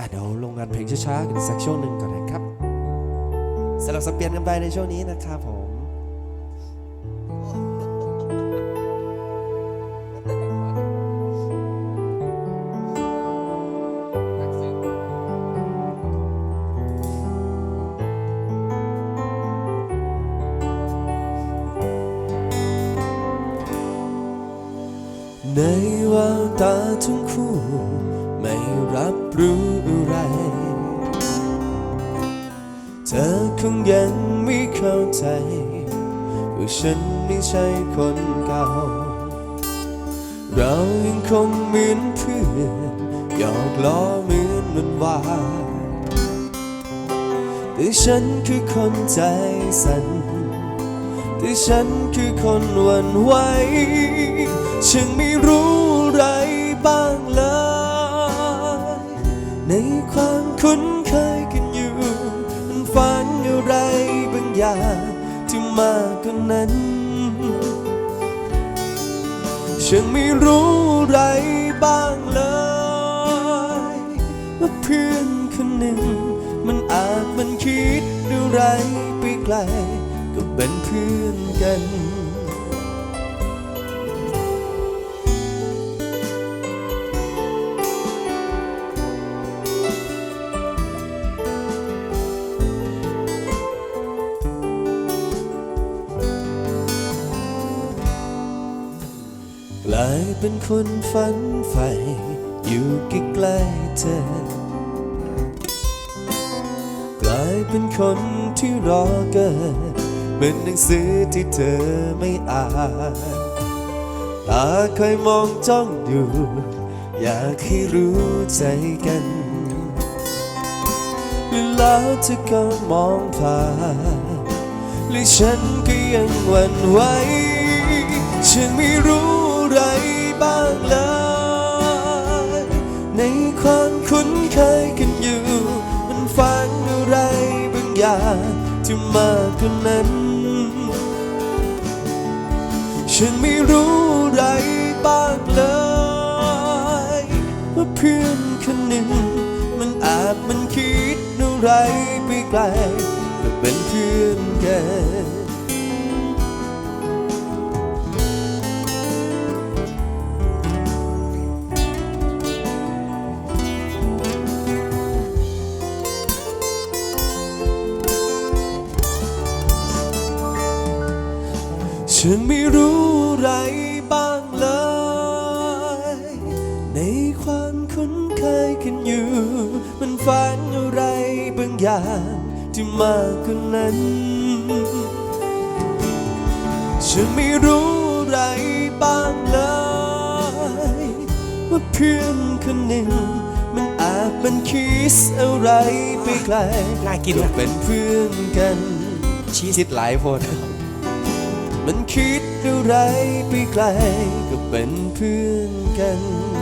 ่ะเดี๋ยวลงงานเพลงช้าๆกันสักช่วงหนึ่งก่อนนะครับสลับสับเปลี่ยนกันไปในช่วงนี้นะครับผมในแววตาทั้งคู่ รับรู้อะไร เธอคงยังไม่เข้าใจว่าฉันไม่ใช่คนเก่า เรายังคงเหมือนเพื่อนหยอกล้อเหมือนวันวานแต่ฉันคือคนใจสั่นแต่ฉันคือคนหวั่นไหวฉันไม่ คุ้นเคยกันอยู่มันฝันอะไรบางอย่างที่มากกว่านั้น ฉันไม่รู้อะไรบ้างเลยว่าเพื่อนคนหนึ่ง มันอาจมันคิดอะไรไปไกลก็เป็นเพื่อนกัน กลายเป็นคนฝันใฝ่อยู่ใกล้ๆเธอ กลายเป็นคนที่รอเกิดเหมือนหนังสือที่เธอไม่อ่านตาเคยมองจ้องอยู่ อยากให้รู้ใจกันแล้วเธอก็มองผ่านและฉันก็ยังหวั่นไหวฉันไม่รู้ ไรบ้างเลยในความคุ้นเคยกันอยู่ มันฝันอะไรบางอย่างที่มากกว่านั้น ฉันไม่รู้อะไรบ้างเลยว่าเพื่อนคนหนึ่ง มันอาจมันคิดอะไรไปไกลก็เป็นเพื่อนกัน ฉันไม่รู้อะไรบ้างเลย ในความคุ้นเคยกันอยู่ มันฝันอะไรบางอย่างที่มากกว่านั้น ฉันไม่รู้อะไรบ้างเลย ว่าเพื่อนคนหนึ่ง มันอาจมันคิดอะไรไปไกลน่ากินก็นะเป็นเพื่อนกันชีสคิดหลายคน มันคิดอะไรไปไกลก็เป็นเพื่อนกัน